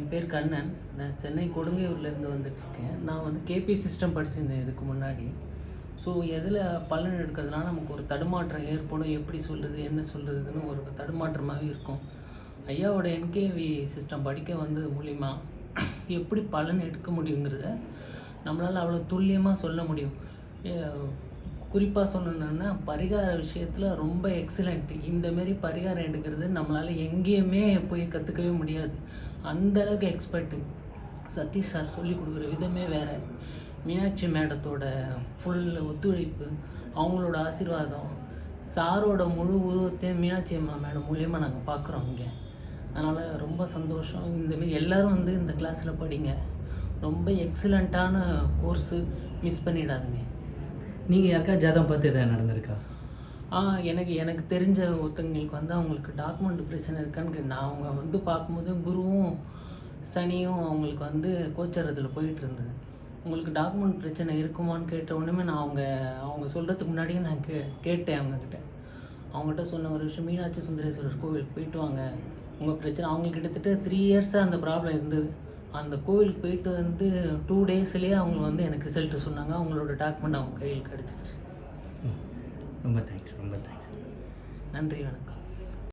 என் பேர் கண்ணன். நான் சென்னை கொடுங்கையூர்லேருந்து வந்துட்டுருக்கேன். நான் வந்து கேபி சிஸ்டம் படிச்சிருந்தேன் இதுக்கு முன்னாடி. ஸோ எதில் பலன் எடுக்கிறதுனால நமக்கு ஒரு தடுமாற்றம் ஏற்படும். எப்படி சொல்கிறது என்ன சொல்கிறதுன்னு ஒரு தடுமாற்றமாகவே இருக்கும். ஐயாவோட என்கேவி சிஸ்டம் படிக்க வந்தது மூலிமா எப்படி பலன் எடுக்க முடியுங்கிறத நம்மளால் அவ்வளோ துல்லியமாக சொல்ல முடியும். குறிப்பாக சொல்லணுன்னா பரிகார விஷயத்தில் ரொம்ப எக்ஸலண்ட் இந்தமாரி பரிகாரம் எடுக்கிறது நம்மளால் எங்கேயுமே போய் கற்றுக்கவே முடியாது. அந்த அளவுக்கு எக்ஸ்பர்ட்டு சதீஷ் சார் சொல்லி கொடுக்குற விதமே வேறு. மீனாட்சி மேடத்தோட ஃபுல் ஒத்துழைப்பு அவங்களோட ஆசீர்வாதம் சாரோட முழு உருவத்தையும் மீனாட்சி அம்மா மேடம் மூலியமாக நாங்கள் பார்க்குறோம் இங்கே. அதனால் ரொம்ப சந்தோஷம். இந்தமாரி எல்லோரும் வந்து இந்த கிளாஸில் படிங்க. ரொம்ப எக்ஸலண்ட்டான கோர்ஸு மிஸ் பண்ணிடாதுங்க. நீங்கள் யாருக்கா ஜாதகம் பார்த்து எதாவது நடந்திருக்கா? ஆ எனக்கு எனக்கு தெரிஞ்ச ஒருத்தங்களுக்கு வந்து அவங்களுக்கு டாக்குமெண்ட் பிரச்சனை இருக்கான்னு கே- நான் அவங்க வந்து பார்க்கும்போது குருவும் சனியும் அவங்களுக்கு வந்து கோச்சரத்தில் போயிட்டு இருந்தது. உங்களுக்கு டாக்குமெண்ட் பிரச்சனை இருக்குமான்னு கேட்ட உடனே நான் அவங்க அவங்க சொல்கிறதுக்கு முன்னாடியே நான் கே கேட்டேன் அவங்கக்கிட்ட அவங்ககிட்ட சொன்ன ஒரு விஷயம் மீனாட்சி சுந்தரேஸ்வரர் கோவிலுக்கு போயிட்டு வாங்க. உங்கள் பிரச்சனை அவங்களுக்கு கிட்டத்தட்ட த்ரீ இயர்ஸாக அந்த ப்ராப்ளம் இருந்தது. அந்த கோவிலுக்கு போயிட்டு வந்து டூ டேஸ்லேயே அவங்க வந்து எனக்கு ரிசல்ட்டு சொன்னாங்க. அவங்களோட டாக்குமெண்ட் அவங்க கையில் கிடச்சிருச்சு. ரொம்ப தேங்க்ஸ் ரொம்ப தேங்க்ஸ் நன்றி வணக்கம்.